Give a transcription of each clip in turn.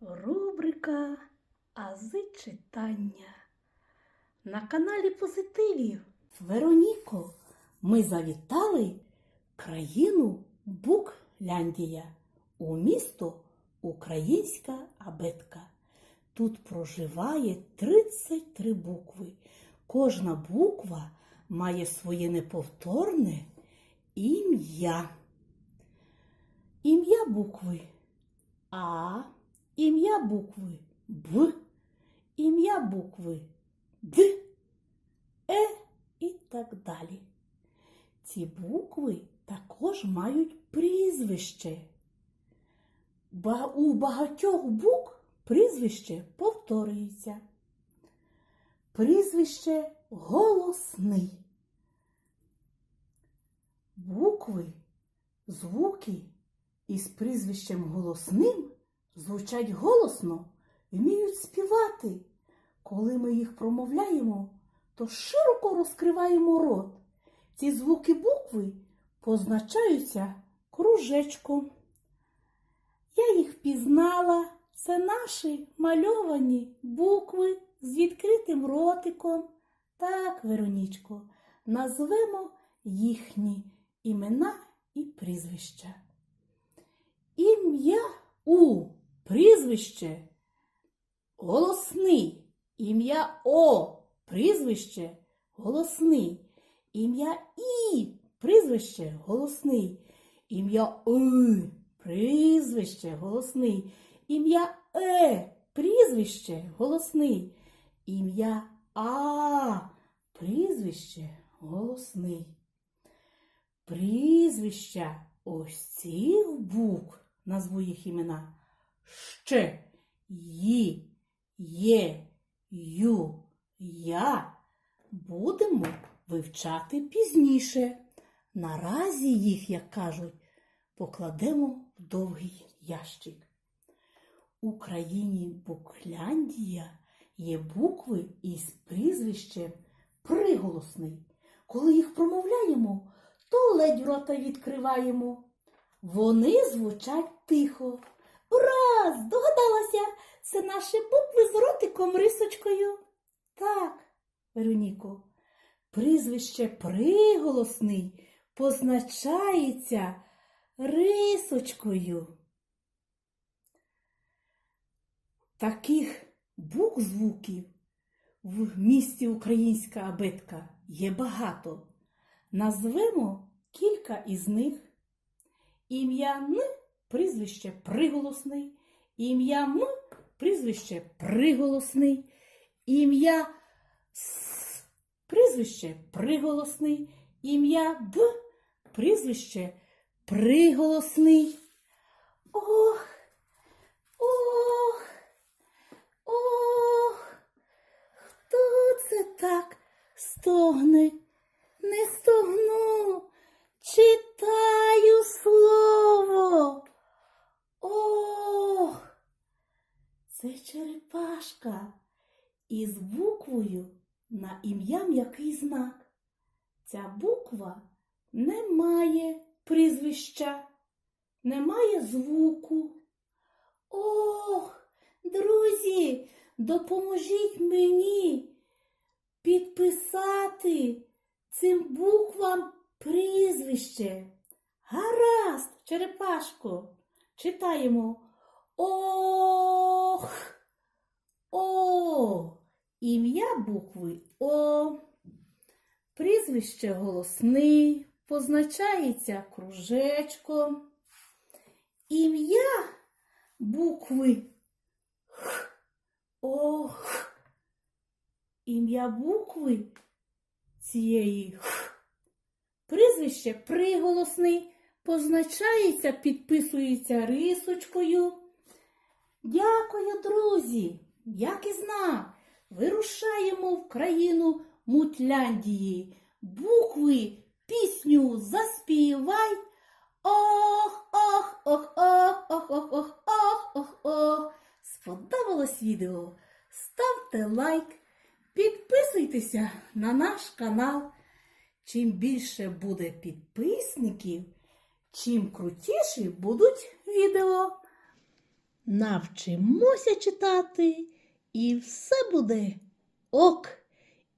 Рубрика Ази читання. На каналі Позитивів. Вероніко, ми завітали країну Букляндія у місто Українська Абетка. Тут проживає 33 букви. Кожна буква має своє неповторне ім'я. Ім'я букви А, ім'я букви Б, ім'я букви Д, Е і так далі. Ці букви також мають прізвище. У багатьох букв прізвище повторюється. Прізвище голосний. Букви, звуки із прізвищем голосним звучать голосно, вміють співати. Коли ми їх промовляємо, то широко розкриваємо рот. Ці звуки букви позначаються кружечком. Я їх пізнала. Це наші мальовані букви з відкритим ротиком. Так, Веронічко, назвемо їхні імена і прізвища. Ім'я У прізвище? Голосний. Ім'я О. Прізвище? Голосний. Ім'я І. Прізвище? Голосний. Ім'я И прізвище? Голосний. Ім'я Е. Прізвище? Голосний. Ім'я А. Прізвище? Голосний. Прізвища. Ось цих букв, назву їх імена, ще, ї, є, ю, я будемо вивчати пізніше. Наразі їх, як кажуть, покладемо в довгий ящик. У країні Букляндія є букви із прізвищем приголосний. Коли їх промовляємо, то ледь рота відкриваємо. Вони звучать тихо. Ура! Здогадалася! Це наші букви з ротиком рисочкою. Так, Вероніко, прізвище приголосний позначається рисочкою. Таких букв звуків в місті Українська абетка є багато. Назвемо кілька із них. Ім'я Н прізвище приголосний, ім'я М прізвище приголосний, ім'я С прізвище приголосний, ім'я Б прізвище приголосний. Ох, ох, ох, хто це так стогне? Не стогну, читаю слово. Ох, це черепашка із буквою на ім'я м'який знак. Ця буква не має прізвища, не має звуку. Ох, друзі, допоможіть мені підписати цим буквам прізвище. Гаразд, черепашко, читаємо Ох. О. Ім'я букви О. Прізвище голосний, позначається кружечком. Ім'я букви Х. Ох. Ім'я букви цієї Х. Прізвище приголосний, позначається, підписується рисочкою. Дякую, друзі! Як і знак, вирушаємо в країну Мутляндії. Букви, пісню заспівай. Ох, ох, ох, ох, ох, ох, ох, ох, ох, ох. Сподобалось відео? Ставте лайк, підписуйтеся на наш канал. Чим більше буде підписників, чим крутіші будуть відео. навчимося читати, і все буде ок.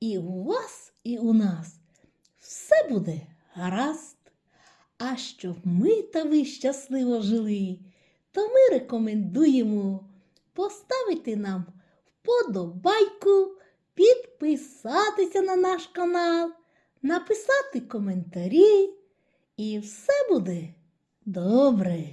І у вас, і у нас все буде гаразд. А щоб ми та ви щасливо жили, то ми рекомендуємо поставити нам вподобайку, підписатися на наш канал, написати коментарі, і все буде добре.